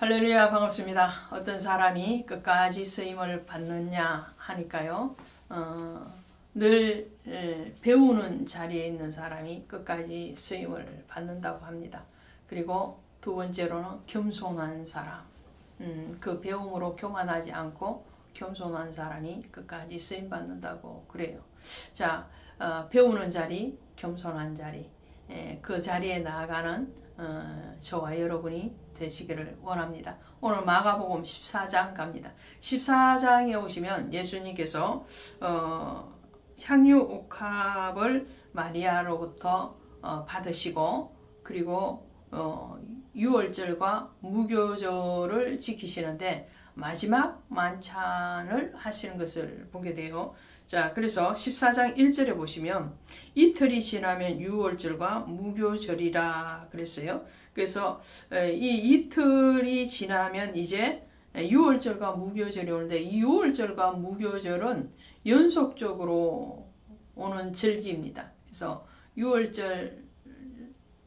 할렐루야 반갑습니다. 어떤 사람이 끝까지 쓰임을 받느냐 하니까요. 어, 늘 에, 배우는 자리에 있는 사람이 끝까지 쓰임을 받는다고 합니다. 그리고 두 번째로는 겸손한 사람. 음, 그 배움으로 교만하지 않고 겸손한 사람이 끝까지 쓰임 받는다고 그래요. 자, 어, 배우는 자리, 겸손한 자리, 에, 그 자리에 나아가는 어, 저와 여러분이 되시기를 원합니다. 오늘 마가복음 14장 갑니다. 14장에 오시면 예수님께서 어, 향유 옥합을 마리아로부터 어, 받으시고 그리고 어, 유월절과 무교절을 지키시는데 마지막 만찬을 하시는 것을 보게 돼요. 자, 그래서 14장 1절에 보시면 이틀이 지나면 유월절과 무교절이라 그랬어요. 그래서 이 이틀이 지나면 이제 유월절과 무교절이 오는데 이 유월절과 무교절은 연속적으로 오는 절기입니다. 그래서 유월절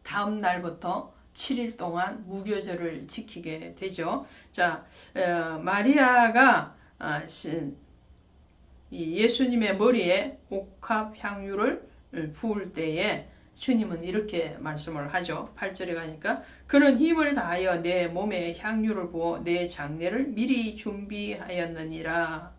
다음 날부터 7일 동안 무교절을 지키게 되죠. 자, 마리아가 아, 예수님의 머리에 옥합 향유를 부을 때에 주님은 이렇게 말씀을 하죠. 8절에 가니까 그는 힘을 다하여 내 몸에 향유를 부어 내 장례를 미리 준비하였느니라.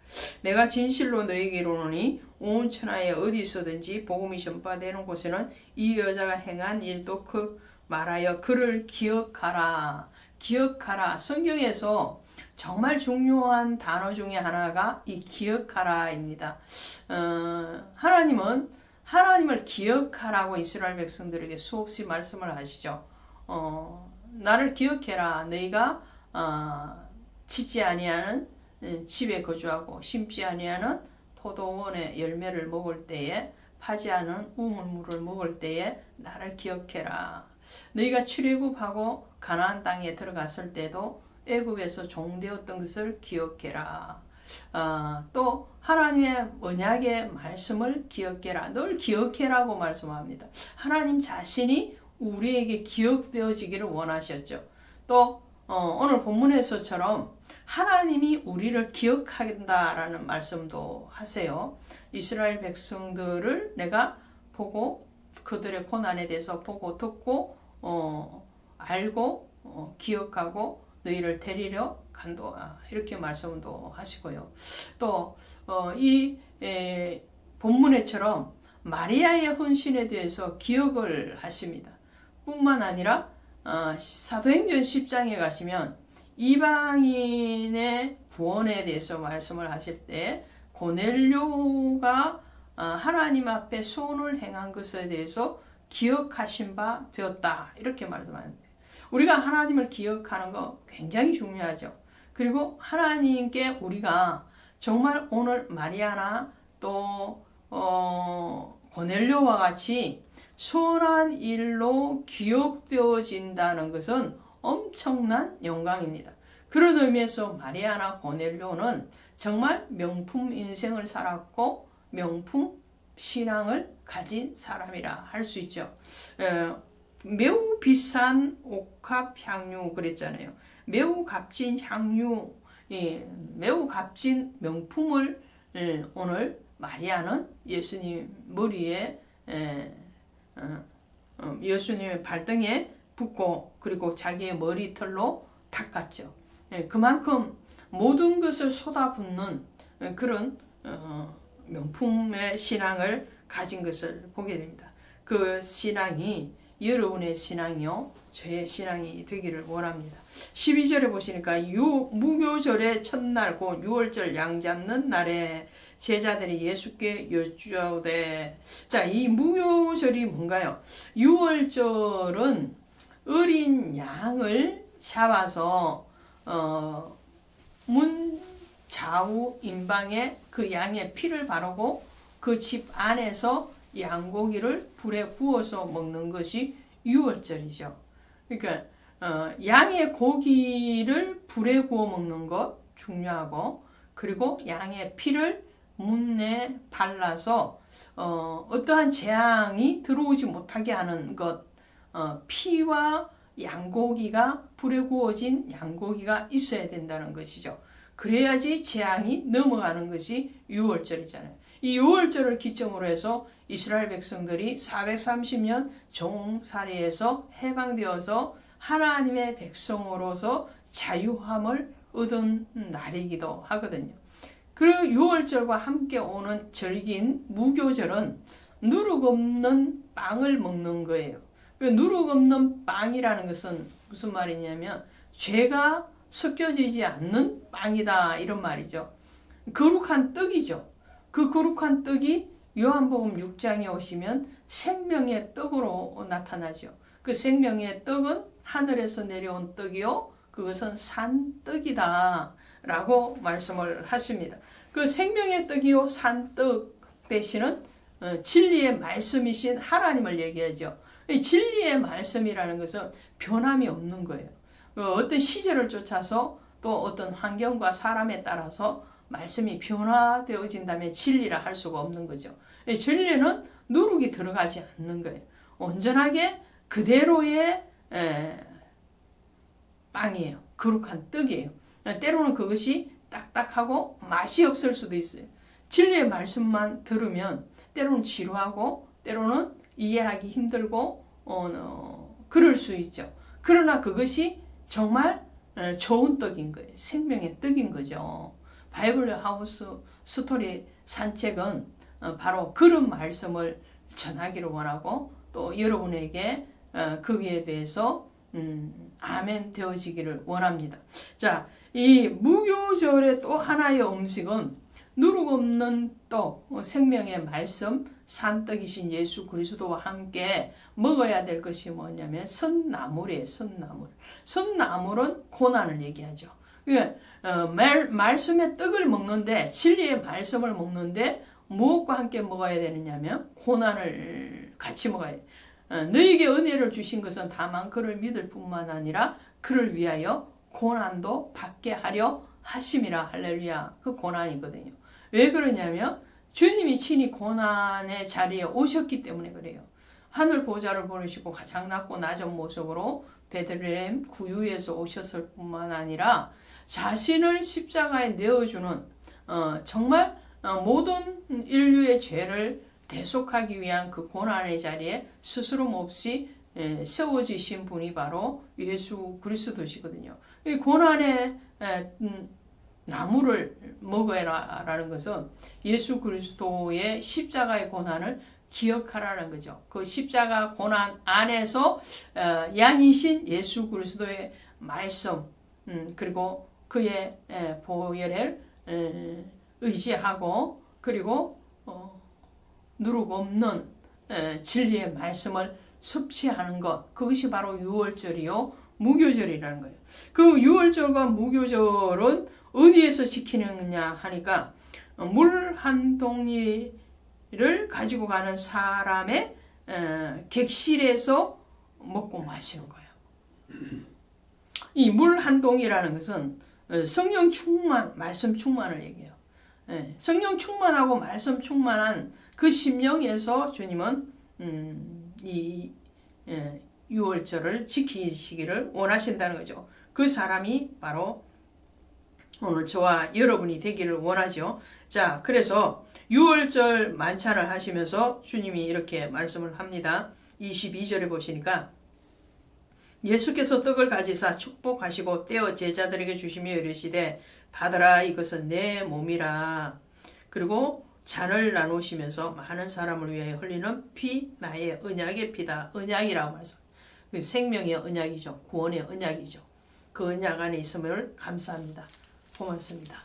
내가 진실로 너에게 이르노니 온 천하에 어디서든지 복음이 전파되는 곳에는 이 여자가 행한 일도 그 말하여 그를 기억하라. 기억하라. 성경에서 정말 중요한 단어 중에 하나가 이 기억하라입니다. 어, 하나님은 하나님을 기억하라고 이스라엘 백성들에게 수없이 말씀을 하시죠. 어, 나를 기억해라. 너희가 어, 짓지 아니하는 음, 집에 거주하고 심지 아니하는 포도원의 열매를 먹을 때에 파지 않은 우물물을 먹을 때에 나를 기억해라. 너희가 출애굽하고 가나안 땅에 들어갔을 때도 애굽에서 종되었던 것을 기억해라. 어, 또 하나님의 언약의 말씀을 기억해라. 늘 기억해라고 말씀합니다. 하나님 자신이 우리에게 기억되어지기를 원하셨죠. 또 어, 오늘 본문에서처럼 하나님이 우리를 기억한다라는 말씀도 하세요. 이스라엘 백성들을 내가 보고 그들의 고난에 대해서 보고 듣고 어, 알고 어, 기억하고 너희를 데리려 간도아 이렇게 말씀도 하시고요. 또이 어, 본문에처럼 마리아의 헌신에 대해서 기억을 하십니다. 뿐만 아니라 어, 사도행전 10장에 가시면 이방인의 구원에 대해서 말씀을 하실 때 고넬료가 어, 하나님 앞에 소원을 행한 것에 대해서 기억하신 바 되었다 이렇게 말씀하는데 우리가 하나님을 기억하는 거 굉장히 중요하죠. 그리고 하나님께 우리가 정말 오늘 마리아나 또 어, 고넬료와 같이 선한 일로 기억되어진다는 것은 엄청난 영광입니다. 그런 의미에서 마리아나 고넬료는 정말 명품 인생을 살았고 명품 신앙을 가진 사람이라 할 수 있죠. 에, 매우 비싼 옥합 향유 그랬잖아요. 매우 값진 향유, 예, 매우 값진 명품을 예, 오늘 마리아는 예수님 머리에 예, 어, 어, 예수님의 발등에 붓고 그리고 자기의 머리털로 닦았죠. 예, 그만큼 모든 것을 쏟아붓는 예, 그런 어, 명품의 신앙을 가진 것을 보게 됩니다. 그 신앙이 여러분의 신앙이요. 저의 신앙이 되기를 원합니다. 12절에 보시니까 유, 무교절의 첫날 곧 6월절 양 잡는 날에 제자들이 예수께 여쭈어대 자, 이 무교절이 뭔가요? 6월절은 어린 양을 잡아서 어, 문 좌우 인방에 그 양의 피를 바르고 그 집 안에서 양고기를 불에 구워서 먹는 것이 유월절이죠. 그러니까 어, 양의 고기를 불에 구워 먹는 것 중요하고 그리고 양의 피를 문에 발라서 어, 어떠한 재앙이 들어오지 못하게 하는 것 어, 피와 양고기가 불에 구워진 양고기가 있어야 된다는 것이죠. 그래야지 재앙이 넘어가는 것이 유월절이잖아요. 이 유월절을 기점으로 해서 이스라엘 백성들이 430년 종살이에서 해방되어서 하나님의 백성으로서 자유함을 얻은 날이기도 하거든요. 그 유월절과 함께 오는 절기인 무교절은 누룩 없는 빵을 먹는 거예요. 그 누룩 없는 빵이라는 것은 무슨 말이냐면 죄가 섞여지지 않는 빵이다 이런 말이죠. 거룩한 떡이죠. 그 거룩한 떡이 요한복음 6장에 오시면 생명의 떡으로 나타나죠. 그 생명의 떡은 하늘에서 내려온 떡이요. 그것은 산 떡이다. 라고 말씀을 하십니다. 그 생명의 떡이요. 산 떡 대신은 어, 진리의 말씀이신 하나님을 얘기하죠. 이 진리의 말씀이라는 것은 변함이 없는 거예요. 그 어떤 시절을 쫓아서 또 어떤 환경과 사람에 따라서 말씀이 변화되어진다면 진리라 할 수가 없는 거죠. 이 진리는 누룩이 들어가지 않는 거예요. 온전하게 그대로의 에, 빵이에요. 거룩한 떡이에요. 때로는 그것이 딱딱하고 맛이 없을 수도 있어요. 진리의 말씀만 들으면 때로는 지루하고 때로는 이해하기 힘들고 어, 어, 그럴 수 있죠. 그러나 그것이 정말 어, 좋은 떡인 거예요. 생명의 떡인 거죠. 바이블 하우스 스토리 산책은 어, 바로 그런 말씀을 전하기를 원하고 또 여러분에게 어, 거기에 대해서 음, 아멘 되어지기를 원합니다. 자, 이 무교절의 또 하나의 음식은 누룩 없는 떡, 어, 생명의 말씀, 산떡이신 예수 그리스도와 함께 먹어야 될 것이 뭐냐면 선나물이에요. 선나물. 선나물은 고난을 얘기하죠. 그 어, 말, 말씀의 떡을 먹는데 진리의 말씀을 먹는데 무엇과 함께 먹어야 되느냐면 고난을 같이 먹어야 돼. 어, 너에게 은혜를 주신 것은 다만 그를 믿을 뿐만 아니라 그를 위하여 고난도 받게 하려 하심이라 할렐루야. 그 고난이거든요. 왜 그러냐면 주님이 친히 고난의 자리에 오셨기 때문에 그래요. 하늘 보좌를 보내시고 가장 낮고 낮은 모습으로 베들레헴 구유에서 오셨을 뿐만 아니라 자신을 십자가에 내어주는 어, 정말 어, 모든 인류의 죄를 대속하기 위한 그 고난의 자리에 스스럼 없이 에, 세워지신 분이 바로 예수 그리스도시거든요. 이 고난의 에, 음, 나무를 먹어라라는 것은 예수 그리스도의 십자가의 고난을 기억하라는 거죠. 그 십자가 고난 안에서 어, 양이신 예수 그리스도의 말씀 음, 그리고 그의 에, 보혈을 에, 의지하고 그리고 어, 누룩 없는 에, 진리의 말씀을 섭취하는 것 그것이 바로 유월절이요 무교절이라는 거예요. 그 유월절과 무교절은 어디에서 지키느냐 하니까 물 한 동이 를 가지고 가는 사람의 에, 객실에서 먹고 마시는 거예요. 이 물 한 동이라는 것은 어, 성령 충만, 말씀 충만을 얘기해요. 예, 성령 충만하고 말씀 충만한 그 심령에서 주님은 음, 이 예, 유월절을 지키시기를 원하신다는 거죠. 그 사람이 바로 오늘 저와 여러분이 되기를 원하죠. 자, 그래서 유월절 만찬을 하시면서 주님이 이렇게 말씀을 합니다. 22절에 보시니까 예수께서 떡을 가지사 축복하시고 떼어 제자들에게 주시며 이르시되 받으라 이것은 내 몸이라. 그리고 잔을 나누시면서 많은 사람을 위하여 흘리는 피 나의 언약의 피다. 언약이라고 말씀. 그 생명의 언약이죠. 구원의 언약이죠. 그 언약 안에 있음을 감사합니다. 고맙습니다.